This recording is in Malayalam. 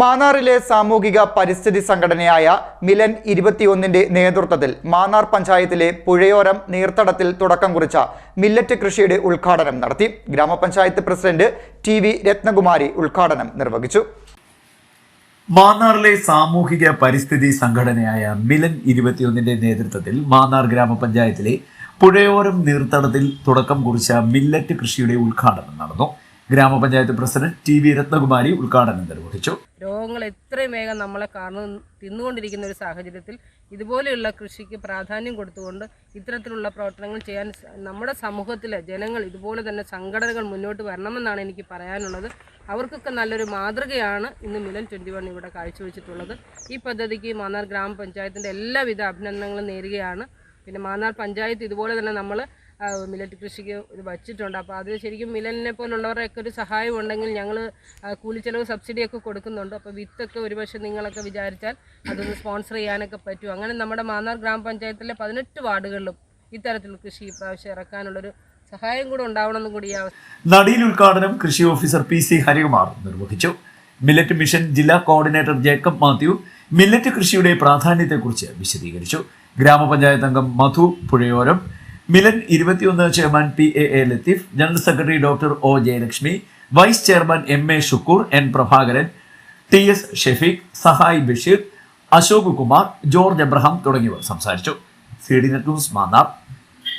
മാന്നാറിലെ സാമൂഹിക പരിസ്ഥിതി സംഘടനയായ മിലൻ ഇരുപത്തിയൊന്നിന്റെ നേതൃത്വത്തിൽ മാന്നാർ പഞ്ചായത്തിലെ പുഴയോരം നീർത്തടത്തിൽ തുടക്കം കുറിച്ച മില്ലറ്റ് കൃഷിയുടെ ഉദ്ഘാടനം നടത്തി ഗ്രാമപഞ്ചായത്ത് പ്രസിഡന്റ് ടി വി രത്നകുമാരി ഉദ്ഘാടനം നിർവഹിച്ചു. മാന്നാറിലെ സാമൂഹിക പരിസ്ഥിതി സംഘടനയായ മിലൻ ഇരുപത്തിയൊന്നിന്റെ നേതൃത്വത്തിൽ മാന്നാർ ഗ്രാമപഞ്ചായത്തിലെ പുഴയോരം നീർത്തടത്തിൽ തുടക്കം കുറിച്ച മില്ലറ്റ് കൃഷിയുടെ ഉദ്ഘാടനം നടന്നു. ഗ്രാമപഞ്ചായത്ത് പ്രസിഡന്റ് ടി വി രത്നകുമാരി ഉദ്ഘാടനം നിർവഹിച്ചു. രോഗങ്ങൾ എത്രയും വേഗം നമ്മളെ കാണുന്നു തിന്നുകൊണ്ടിരിക്കുന്ന ഒരു സാഹചര്യത്തിൽ ഇതുപോലെയുള്ള കൃഷിക്ക് പ്രാധാന്യം കൊടുത്തുകൊണ്ട് ഇത്തരത്തിലുള്ള പ്രവർത്തനങ്ങൾ ചെയ്യാൻ നമ്മുടെ സമൂഹത്തിലെ ജനങ്ങൾ ഇതുപോലെ തന്നെ സംഘടനകൾ മുന്നോട്ട് വരണമെന്നാണ് എനിക്ക് പറയാനുള്ളത്. അവർക്കൊക്കെ നല്ലൊരു മാതൃകയാണ് ഇന്ന് മിലൻ ട്വന്റി വൺ ഇവിടെ കാഴ്ചവെച്ചിട്ടുള്ളത്. ഈ പദ്ധതിക്ക് മാന്നാർ ഗ്രാമപഞ്ചായത്തിന്റെ എല്ലാവിധ അഭിനന്ദനങ്ങളും നേരുകയാണ്. പിന്നെ മാന്നാർ പഞ്ചായത്ത് ഇതുപോലെ തന്നെ നമ്മൾ മില്ലറ്റ് കൃഷിക്ക് ഇത് വച്ചിട്ടുണ്ട്. അപ്പോൾ അത് ശരിക്കും മിലനെ പോലുള്ളവരുടെയൊക്കെ ഒരു സഹായം ഉണ്ടെങ്കിൽ ഞങ്ങൾ കൂലിച്ചെലവ് സബ്സിഡിയൊക്കെ കൊടുക്കുന്നുണ്ട്. അപ്പോൾ വിത്തൊക്കെ ഒരുപക്ഷെ നിങ്ങളൊക്കെ വിചാരിച്ചാൽ അതൊന്ന് സ്പോൺസർ ചെയ്യാനൊക്കെ പറ്റും. അങ്ങനെ നമ്മുടെ മാന്നാർ ഗ്രാമപഞ്ചായത്തിലെ പതിനെട്ട് വാർഡുകളിലും ഇത്തരത്തിലുള്ള കൃഷി ഇപ്രാവശ്യം ഇറക്കാനുള്ളൊരു സഹായം കൂടെ ഉണ്ടാവണമെന്നും കൂടി നടിയിൽ ഉദ്ഘാടനം കൃഷി ഓഫീസർ പി സി ഹരികുമാർ നിർവഹിച്ചു. മില്ലറ്റ് മിഷൻ ജില്ലാ കോർഡിനേറ്റർ ജേക്കബ് മാത്യു മില്ലറ്റ് കൃഷിയുടെ പ്രാധാന്യത്തെക്കുറിച്ച് വിശദീകരിച്ചു. ഗ്രാമപഞ്ചായത്ത് അംഗം മധു പുഴയോരം മിലൻ ഇരുപത്തിയൊന്ന് chairman P A A Latheef general secretary doctor O Jayalakshmi vice chairman M A Shukoor N Prabhakaran T S Shefeeq Sahay Basheer Ashok Kumar George Abraham തുടങ്ങിയവർ സംസാരിച്ചു. C D net news Mannar.